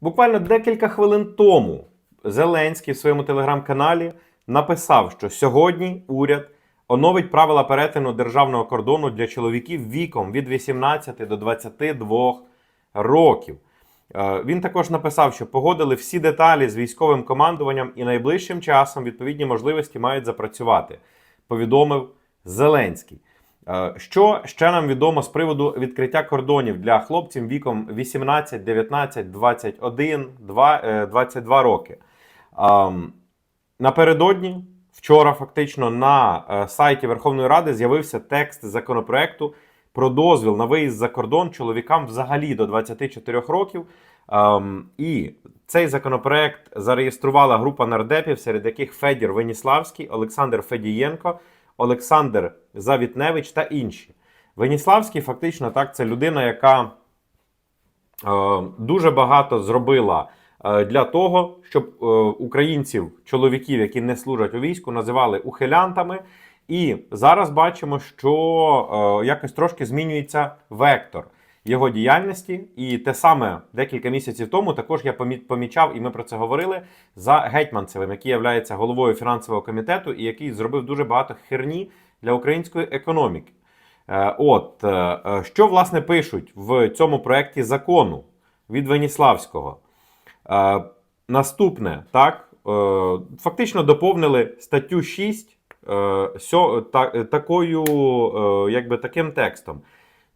Буквально декілька хвилин тому Зеленський в своєму телеграм-каналі написав, що сьогодні уряд оновить правила перетину державного кордону для чоловіків віком від 18 до 22 років. Е, Він також написав, що погодили всі деталі з військовим командуванням і найближчим часом відповідні можливості мають запрацювати. Повідомив Зеленський. Е, Що ще нам відомо з приводу відкриття кордонів для хлопців віком 18, 19, 21, 2, е, 22 роки? Напередодні, вчора, фактично, на е, сайті Верховної Ради з'явився текст законопроекту про дозвіл на виїзд за кордон чоловікам взагалі до 24 років. Ем, і цей законопроект зареєструвала група нардепів, серед яких Федір Веніславський, Олександр Федієнко, Олександр Завітневич та інші. Веніславський фактично так це людина, яка е, дуже багато зробила е, для того, щоб е, українців, чоловіків, які не служать у війську, називали ухилянтами. І зараз бачимо, що е, якось трошки змінюється вектор його діяльності. І те саме декілька місяців тому також я помічав, і ми про це говорили за Гетьманцевим, який є головою фінансового комітету і який зробив дуже багато херні для української економіки. Е, От е, е, що власне пишуть в цьому проєкті закону від Веніславського. Наступне, так, фактично доповнили статтю 6 е, сьо, та, е, такою, якби таким текстом.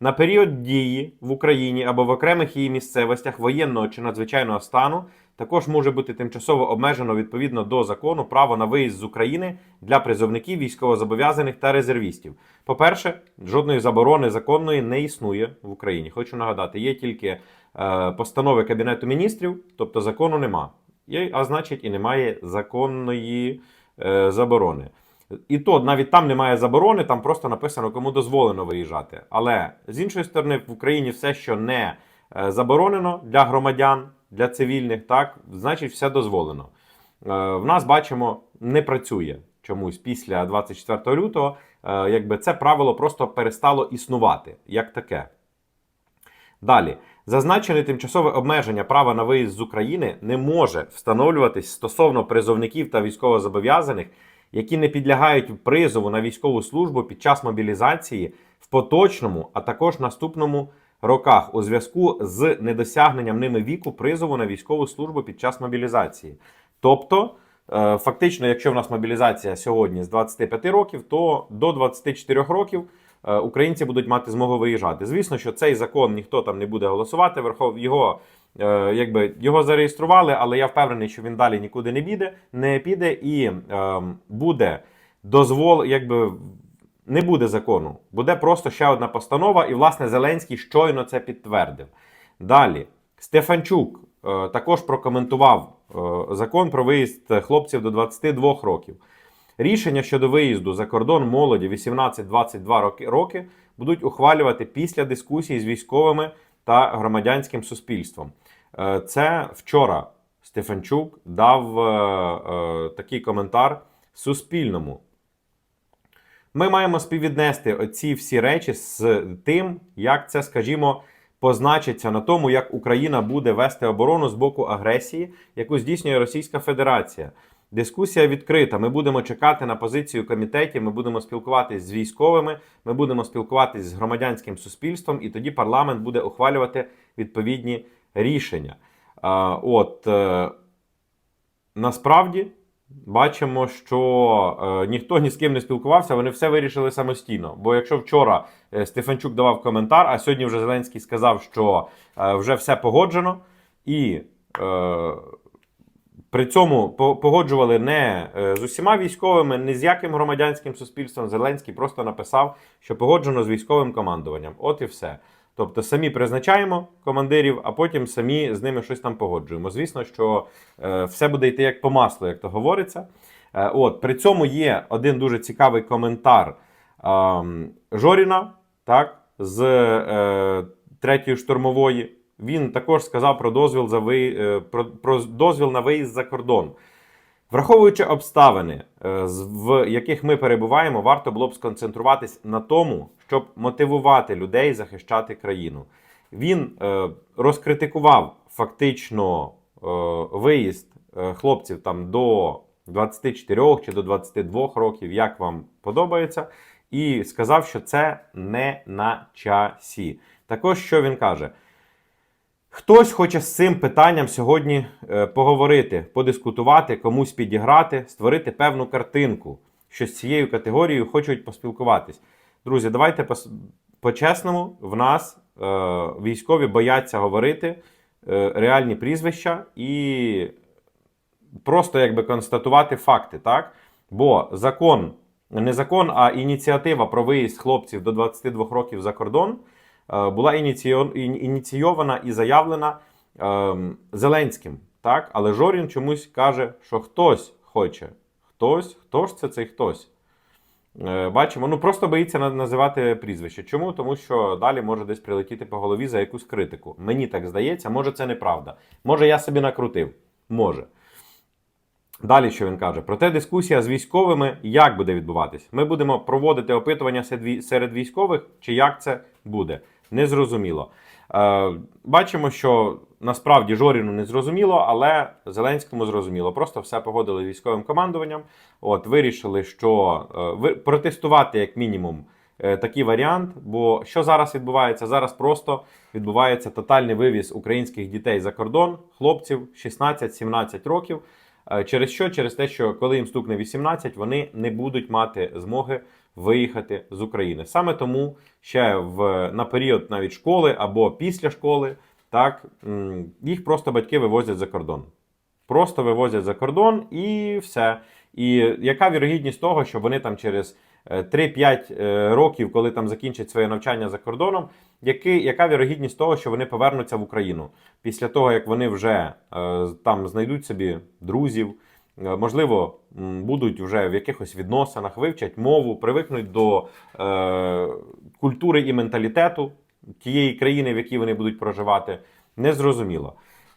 На період дії в Україні або в окремих її місцевостях воєнного чи надзвичайного стану також може бути тимчасово обмежено відповідно до закону право на виїзд з України для призовників, військовозобов'язаних та резервістів. По-перше, жодної заборони законної не існує в Україні. Хочу нагадати, є тільки е, постанови Кабінету міністрів, тобто закону нема. Є, а значить, і немає законної е, заборони. І то навіть там немає заборони, там просто написано, кому дозволено виїжджати. Але з іншої сторони, в Україні все, що не е, заборонено для громадян, для цивільних, так, значить, все дозволено. Е, В нас бачимо, не працює чомусь після 24 лютого. е, Якби це правило просто перестало існувати як таке. Далі, зазначене тимчасове обмеження права на виїзд з України не може встановлюватись стосовно призовників та військовозобов'язаних, які не підлягають призову на військову службу під час мобілізації в поточному, а також наступному роках у зв'язку з недосягненням ними віку призову на військову службу під час мобілізації. Тобто, е, фактично, якщо в нас мобілізація сьогодні з 25 років, то до 24 років е, українці будуть мати змогу виїжджати. Звісно, що цей закон ніхто там не буде голосувати. Верхов його якби його зареєстрували, але я впевнений, що він далі нікуди не піде, не піде і е, буде дозвол, якби. Не буде закону, буде просто ще одна постанова, і власне Зеленський щойно це підтвердив. Далі Стефанчук е, також прокоментував е, закон про виїзд хлопців до 22 років. Рішення щодо виїзду за кордон молоді 18-22 роки, роки будуть ухвалювати після дискусій з військовими та громадянським суспільством. Е, Це вчора Стефанчук дав е, е, такий коментар Суспільному. Ми маємо співвіднести оці всі речі з тим, як це, скажімо, позначиться на тому, як Україна буде вести оборону з боку агресії, яку здійснює Російська Федерація. Дискусія відкрита. Ми будемо чекати на позицію комітетів, ми будемо спілкуватись з військовими, ми будемо спілкуватись з громадянським суспільством, і тоді парламент буде ухвалювати відповідні рішення. От е, насправді бачимо, що е, ніхто ні з ким не спілкувався, вони все вирішили самостійно. Бо якщо вчора е, Стефанчук давав коментар, а сьогодні вже Зеленський сказав, що вже все погоджено, і при цьому погоджували не з усіма військовими, не з яким громадянським суспільством. Зеленський просто написав, що погоджено з військовим командуванням. От і все. Тобто самі призначаємо командирів, а потім самі з ними щось там погоджуємо. Звісно, що е, все буде йти як по маслу, як то говориться. Е, от при цьому є один дуже цікавий коментар ем, Жоріна, так, з е, третьої штурмової. Він також сказав про дозвіл за ви, е, про, про дозвіл на виїзд за кордон. Враховуючи обставини, е, в яких ми перебуваємо, варто було б сконцентруватись на тому, щоб мотивувати людей захищати країну. Він е, розкритикував фактично е, виїзд хлопців там до 24 чи до 22 років, як вам подобається, і сказав, що це не на часі. Також що він каже? Хтось хоче з цим питанням сьогодні е, поговорити, подискутувати, комусь підіграти, створити певну картинку, що з цією категорією хочуть поспілкуватись. Друзі, давайте по-чесному, в нас е, військові бояться говорити е, реальні прізвища і просто якби констатувати факти, так? Бо закон, не закон, а ініціатива про виїзд хлопців до 22 років за кордон була ініційована і заявлена ем, Зеленським. Так? Але Жорін чомусь каже, що хтось хоче. Хтось, хто ж це цей хтось? Е, Бачимо, ну просто боїться називати прізвище. Чому? Тому що далі може десь прилетіти по голові за якусь критику. Мені так здається, може це неправда. Може я собі накрутив. Може. Далі що він каже? Проте дискусія з військовими як буде відбуватись? Ми будемо проводити опитування серед військових, чи як це буде? Незрозуміло. Е, бачимо, що насправді Жоріну не зрозуміло, але Зеленському зрозуміло. Просто все погодили військовим командуванням. От вирішили, що е, ви- протестувати як мінімум е, такий варіант. Бо що зараз відбувається? Зараз просто відбувається тотальний вивіз українських дітей за кордон, хлопців 16-17 років. Е, Через що? Через те, що коли їм стукне 18, вони не будуть мати змоги виїхати з України. Саме тому ще в, на період навіть школи або після школи, так, їх просто батьки вивозять за кордон. Просто вивозять за кордон і все. І яка вірогідність того, що вони там через 3-5 е, років, коли там закінчать своє навчання за кордоном, який, яка вірогідність того, що вони повернуться в Україну після того, як вони вже е, там знайдуть собі друзів, е, можливо, будуть вже в якихось відносинах, вивчать мову, привикнуть до е, культури і менталітету тієї країни, в якій вони будуть проживати, незрозуміло.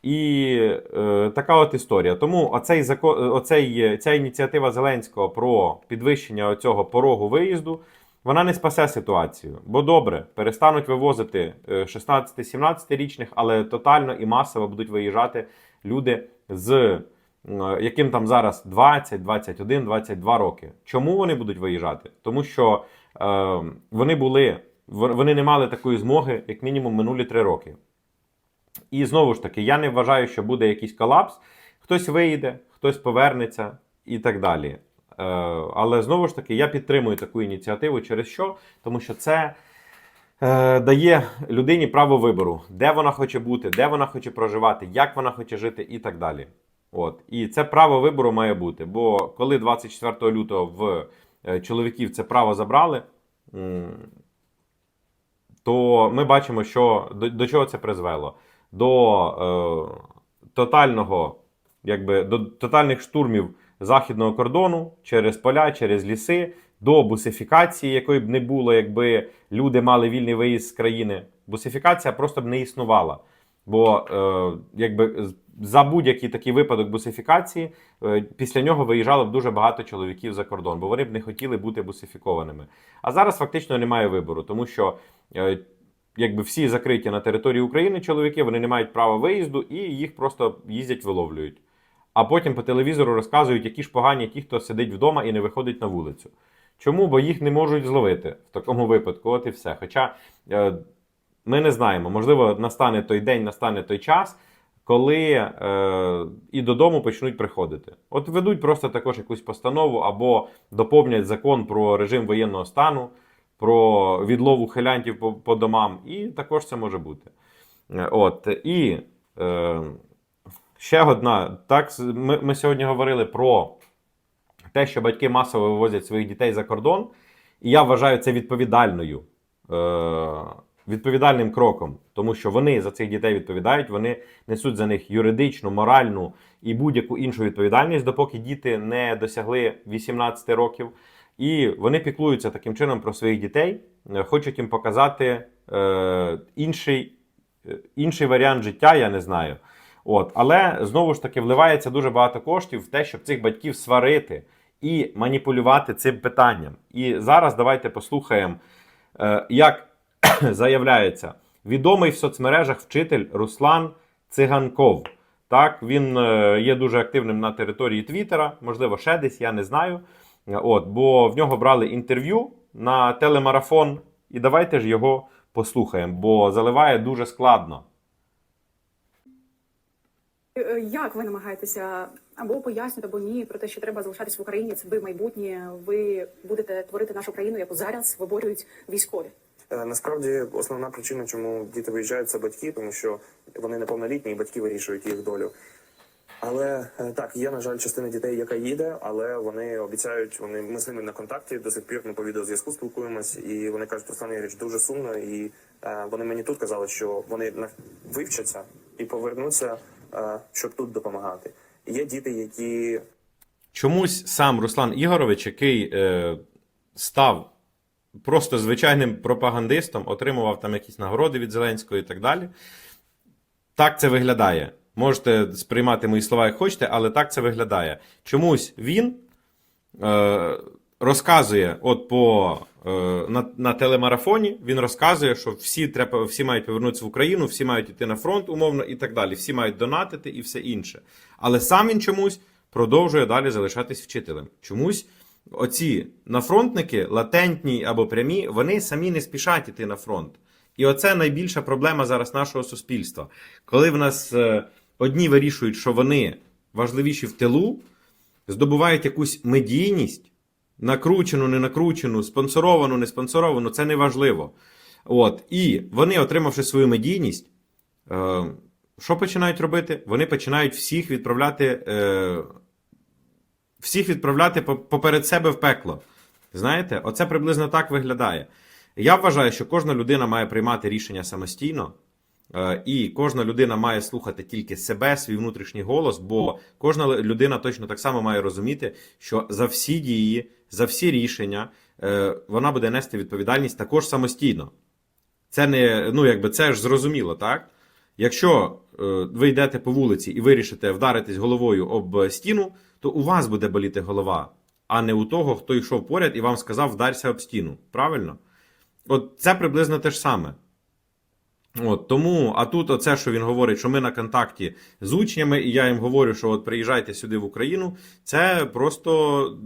І е, така от історія. Тому оцей закон, оцей, е, ця ініціатива Зеленського про підвищення цього порогу виїзду, вона не спасе ситуацію. Бо добре, перестануть вивозити е, 16-17-річних, але тотально і масово будуть виїжджати люди з е, яким там зараз 20, 21, 22 роки. Чому вони будуть виїжджати? Тому що е, вони були, вони не мали такої змоги, як мінімум, минулі 3 роки. І знову ж таки, я не вважаю, що буде якийсь колапс. Хтось виїде, хтось повернеться і так далі. Е, але знову ж таки, я підтримую таку ініціативу. Через що? Тому що це е, дає людині право вибору, де вона хоче бути, де вона хоче проживати, як вона хоче жити і так далі. От. І це право вибору має бути. Бо коли 24 лютого в е, чоловіків це право забрали, то ми бачимо, що до чого це призвело. До е, тотального, якби, до тотальних штурмів західного кордону через поля, через ліси, до бусифікації, якої б не було, якби люди мали вільний виїзд з країни. Бусифікація просто б не існувала. Бо е, якби за будь-який такий випадок бусифікації е, після нього виїжджало б дуже багато чоловіків за кордон, бо вони б не хотіли бути бусифікованими. А зараз фактично немає вибору, тому що е, якби всі закриті на території України чоловіки, вони не мають права виїзду і їх просто їздять, виловлюють. А потім по телевізору розказують, які ж погані ті, хто сидить вдома і не виходить на вулицю. Чому? Бо їх не можуть зловити в такому випадку. От і все. Хоча е, ми не знаємо, можливо, настане той день, настане той час, коли е, і додому почнуть приходити. От ведуть просто також якусь постанову або доповнять закон про режим воєнного стану, про відлов ухилянтів по, по домам, і також це може бути. Е, От, і е, ще одна. Так, ми, ми сьогодні говорили про те, що батьки масово вивозять своїх дітей за кордон, і я вважаю це відповідальною. Е, відповідальним кроком, тому що вони за цих дітей відповідають, вони несуть за них юридичну, моральну і будь-яку іншу відповідальність, допоки діти не досягли 18 років. І вони піклуються таким чином про своїх дітей, е, хочуть їм показати е, інший, е, інший варіант життя, я не знаю. От, але знову ж таки вливається дуже багато коштів в те, щоб цих батьків сварити і маніпулювати цим питанням. І зараз давайте послухаємо, е, як заявляється відомий в соцмережах вчитель Руслан Циганков. Так, він е, є дуже активним на території Твіттера, можливо, ще десь, я не знаю. Е, От, бо в нього брали інтерв'ю на телемарафон, і давайте ж його послухаємо, бо заливає дуже складно. Е, Як ви намагаєтеся або пояснити, або ні, про те, що треба залишатись в Україні, це ви майбутнє, ви будете творити нашу країну, яку зараз виборюють військові. Е, Насправді основна причина, чому діти виїжджають, це батьки, тому що вони неповнолітні і батьки вирішують їх долю. Але е, так, є, на жаль, частина дітей, яка їде, але вони обіцяють, вони ми з ними на контакті до сих пір ми по відеозв'язку спілкуємось, і вони кажуть, Руслан Ігорович, дуже сумно. І е, вони мені тут казали, що вони вивчаться і повернуться, е, щоб тут допомагати. Є діти, які Чомусь сам Руслан Ігорович, який е, став просто звичайним пропагандистом, отримував там якісь нагороди від Зеленського і так далі. Так це виглядає. Можете сприймати мої слова як хочете, але так це виглядає. Чомусь він е, розказує, от по е, на, на телемарафоні, він розказує, що всі треба, всі мають повернутися в Україну, всі мають йти на фронт, умовно, і так далі. Всі мають донатити і все інше. Але сам він чомусь продовжує далі залишатись вчителем. Чомусь оці нафронтники, латентні або прямі, вони самі не спішать іти на фронт. І оце найбільша проблема зараз нашого суспільства. Коли в нас е, одні вирішують, що вони важливіші в тилу, здобувають якусь медійність, накручену, не накручену, спонсоровану, не спонсоровану, це не важливо. От. І вони, отримавши свою медійність, е, що починають робити? Вони починають всіх відправляти, е, всіх відправляти поперед себе в пекло. Знаєте, оце приблизно так виглядає. Я вважаю, що кожна людина має приймати рішення самостійно, і кожна людина має слухати тільки себе, свій внутрішній голос, бо кожна людина точно так само має розуміти, що за всі дії, за всі рішення е, вона буде нести відповідальність також самостійно. Це не ну, якби це ж зрозуміло, так? Якщо е, ви йдете по вулиці і вирішите вдаритись головою об стіну, то у вас буде боліти голова, а не у того, хто йшов поряд і вам сказав вдарся об стіну. Правильно? От це приблизно те ж саме. От, тому, а тут оце, що він говорить, що ми на контакті з учнями, і я їм говорю, що от приїжджайте сюди в Україну, це просто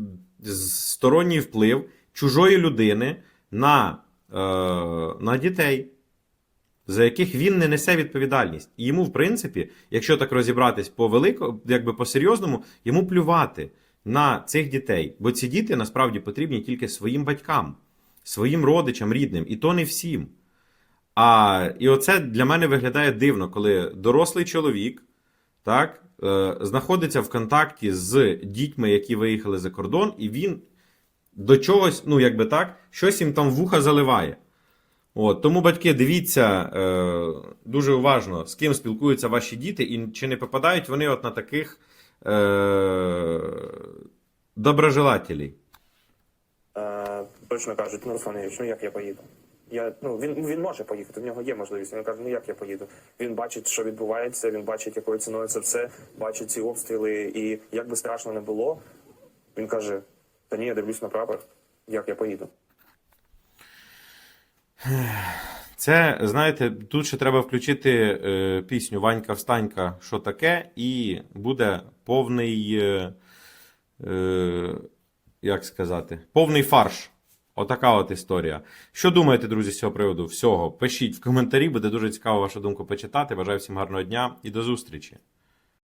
сторонній вплив чужої людини на, е, на дітей, за яких він не несе відповідальність. І йому, в принципі, якщо так розібратись по велико, якби по-серйозному, йому плювати на цих дітей. Бо ці діти насправді потрібні тільки своїм батькам, своїм родичам, рідним, і то не всім. А, і оце для мене виглядає дивно, коли дорослий чоловік так, е, знаходиться в контакті з дітьми, які виїхали за кордон, і він до чогось, ну якби так, щось їм там вуха заливає. От, тому, батьки, дивіться е, дуже уважно, з ким спілкуються ваші діти, і чи не попадають вони от на таких е, доброжелателей. е, точно кажуть, ну Руслан Ігорович, ну як я поїду? Я, ну, він, він може поїхати, в нього є можливість. Він каже, ну як я поїду? Він бачить, що відбувається, він бачить, якою ціною це все, бачить ці обстріли, і як би страшно не було, він каже: Та ні, я дивлюсь на прапор, як я поїду. Це, знаєте, тут ще треба включити е, пісню Ванька Встанька, що таке, і буде повний, е, е, як сказати, повний фарш. Отака от історія. Що думаєте, друзі, з цього приводу? Всього? Пишіть в коментарі, буде дуже цікаво вашу думку почитати. Бажаю всім гарного дня і до зустрічі.